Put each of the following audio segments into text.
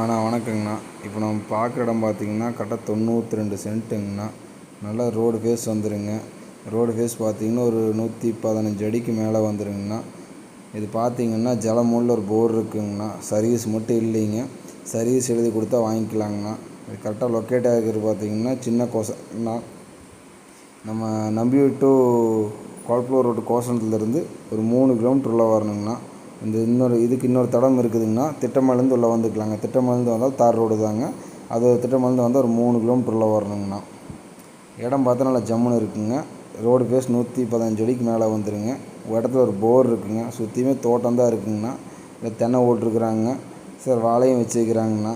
அண்ணா வணக்கங்கண்ணா. இப்போ நம்ம பார்க்குற இடம் பார்த்தீங்கன்னா கரெக்டாக தொண்ணூற்றி ரெண்டு சென்ட்டுங்கண்ணா. நல்லா ரோடு ஃபேஸ் வந்துருங்க. ரோடு ஃபேஸ் பார்த்தீங்கன்னா ஒரு நூற்றி பதினஞ்சு அடிக்கு மேலே வந்துருங்கண்ணா. இது பார்த்தீங்கன்னா ஜலமுள்ள ஒரு போர் இருக்குங்கண்ணா. சர்வீஸ் மட்டும் இல்லைங்க. சர்வீஸ் எழுதி கொடுத்தா வாங்கிக்கலாங்கண்ணா. இது கரெக்டாக லொக்கேட் ஆகிருக்கிறது பார்த்தீங்கன்னா சின்ன கோசண்ணா. நம்ம நம்பி டு கோல்ப்ளூர் ரோடு கோசனத்துலேருந்து ஒரு மூணு கிலோமீட்டர் உள்ள வரணுங்கண்ணா. இந்த இன்னொரு இதுக்கு இன்னொரு தடம் இருக்குதுங்கண்ணா திட்டமலேருந்து உள்ளே வந்துக்கலாங்க. திட்டமலேருந்து வந்தால் தார் ரோடு தாங்க. அது திட்டமலேருந்து வந்தால் ஒரு மூணு கிலோமீட்டரில் வரணுங்கண்ணா. இடம் பார்த்தா நல்லா ஜம்முன்னு இருக்குங்க. ரோடு பேஸ் நூற்றி பதினஞ்சு அடிக்கு மேலே வந்துடுங்க இடத்துல ஒரு போர் இருக்குங்க. சுற்றியுமே தோட்டம் தான் இருக்குங்கண்ணா. இல்லை தென்னை ஓட்டுருக்குறாங்க. சார் வாழையும் வச்சுருக்கிறாங்கண்ணா.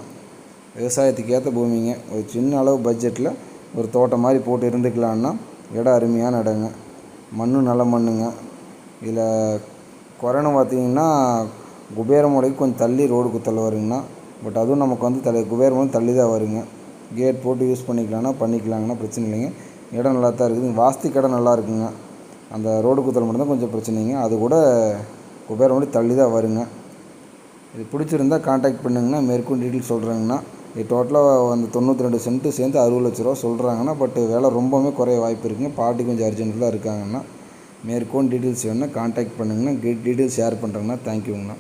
விவசாயத்துக்கு ஏற்ற பூமிங்க. ஒரு சின்ன அளவு பட்ஜெட்டில் ஒரு தோட்டம் மாதிரி போட்டு இருந்துக்கலான்னா இடம் அருமையான இடங்க. மண்ணும் நல்ல மண்ணுங்க. இதில் கொரோனா பார்த்தீங்கன்னா குபேரமலைக்கு கொஞ்சம் தள்ளி ரோடு குத்தலை வருங்கண்ணா பட் அதுவும் நமக்கு வந்து தலை குபேரமலை தள்ளி தான் வருங்க. கேட் போட்டு யூஸ் பண்ணிக்கலாம்னா பண்ணிக்கலாங்கண்ணா பிரச்சனை இல்லைங்க. இடம் நல்லா தான் இருக்குது. வாஸ்தி கடை நல்லா இருக்குங்க. அந்த ரோடு குத்தல் மட்டும்தான் கொஞ்சம் பிரச்சனைங்க அது கூட குபேரமலை தள்ளி தான் வருங்க. இது பிடிச்சிருந்தா காண்டாக்ட் பண்ணுங்கண்ணா மேற்கொண்டு டீட்டெயில் சொல்கிறேங்கண்ணா இது டோட்டலாக அந்த தொண்ணூற்றி ரெண்டு சென்ட்டு சேர்ந்து அறுபது லட்ச ரூபா சொல்கிறாங்கண்ணா பட் வேலை ரொம்பவுமே குறைய வாய்ப்பு இருக்குங்க. பாட்டி கொஞ்சம் அர்ஜென்ட்டில் இருக்காங்கண்ணா மேற்கொண்டு டீட்டெயில்ஸ் வேணுன்னா காண்டாக்ட் பண்ணுங்கண்ணா. Details share பண்ணுறேங்கண்ணா தேங்க்யூங்கண்ணா